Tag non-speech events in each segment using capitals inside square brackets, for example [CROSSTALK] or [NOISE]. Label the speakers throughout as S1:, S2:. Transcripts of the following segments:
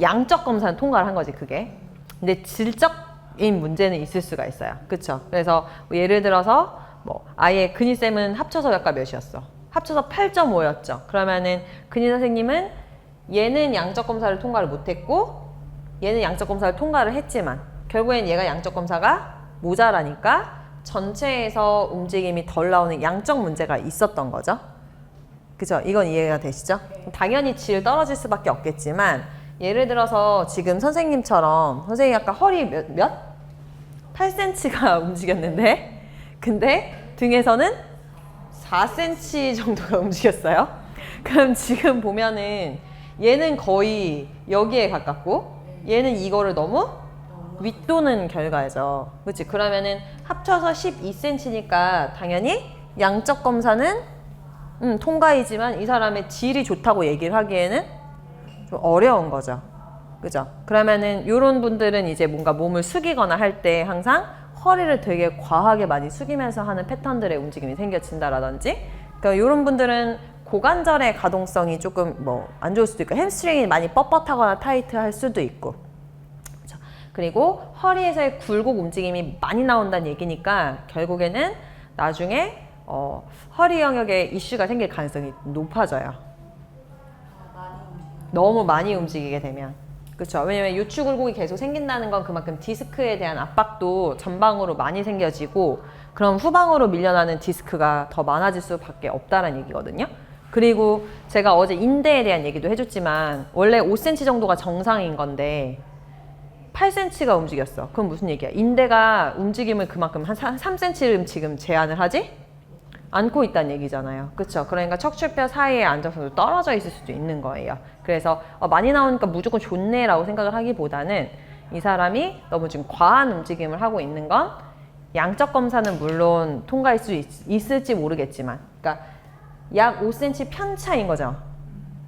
S1: 양적 검사는 통과를 한 거지 그게. 근데 질적인 문제는 있을 수가 있어요. 그렇죠? 그래서 뭐 예를 들어서 뭐 아예 근희 쌤은 합쳐서 약간 몇이었어? 합쳐서 8.5였죠. 그러면은 근희 선생님은 얘는 양적 검사를 통과를 못했고 얘는 양적 검사를 통과를 했지만 결국엔 얘가 양적 검사가 모자라니까 전체에서 움직임이 덜 나오는 양적 문제가 있었던 거죠. 그죠? 이건 이해가 되시죠? 당연히 질 떨어질 수밖에 없겠지만 예를 들어서 지금 선생님처럼 선생님 아까 허리 몇? 몇? 8cm가 [LAUGHS] 움직였는데 근데 등에서는 4cm 정도가 [LAUGHS] 움직였어요. 그럼 지금 보면은 얘는 거의 여기에 가깝고 얘는 이거를 너무 윗도는 결과죠. 그렇지? 그러면은 합쳐서 12cm니까 당연히 양적 검사는 음, 통과이지만 이 사람의 질이 좋다고 얘기를 하기에는 좀 어려운 거죠. 그죠? 그러면은 이런 분들은 이제 뭔가 몸을 숙이거나 할 때 항상 허리를 되게 과하게 많이 숙이면서 하는 패턴들의 움직임이 생겨진다라든지 그러니까 이런 분들은 고관절의 가동성이 조금 뭐 안 좋을 수도 있고 햄스트링이 많이 뻣뻣하거나 타이트할 수도 있고. 그리고 허리에서의 굴곡 움직임이 많이 나온다는 얘기니까 결국에는 나중에 어, 허리 영역에 이슈가 생길 가능성이 높아져요. 너무 많이 움직이게 되면. 그렇죠. 왜냐면 요추 굴곡이 계속 생긴다는 건 그만큼 디스크에 대한 압박도 전방으로 많이 생겨지고 그럼 후방으로 밀려나는 디스크가 더 많아질 수밖에 없다는 얘기거든요. 그리고 제가 어제 인대에 대한 얘기도 해줬지만 원래 5cm 정도가 정상인 건데 8cm가 움직였어. 그럼 무슨 얘기야? 인대가 움직임을 그만큼 한 3cm를 지금 제한을 하지? 않고 있다는 얘기잖아요. 그렇죠? 그러니까 척추뼈 사이에 앉아서 떨어져 있을 수도 있는 거예요. 그래서 어, 많이 나오니까 무조건 좋네라고 생각을 하기보다는 이 사람이 너무 지금 과한 움직임을 하고 있는 건 양적 검사는 물론 통과할 수 있, 을지 모르겠지만, 그러니까 약 5cm 편차인 거죠.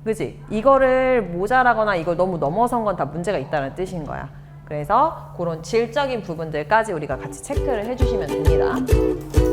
S1: 그지? 이거를 모자라거나 이걸 너무 넘어선 건 다 문제가 있다는 뜻인 거야. 그래서 그런 질적인 부분들까지 우리가 같이 체크를 해주시면 됩니다.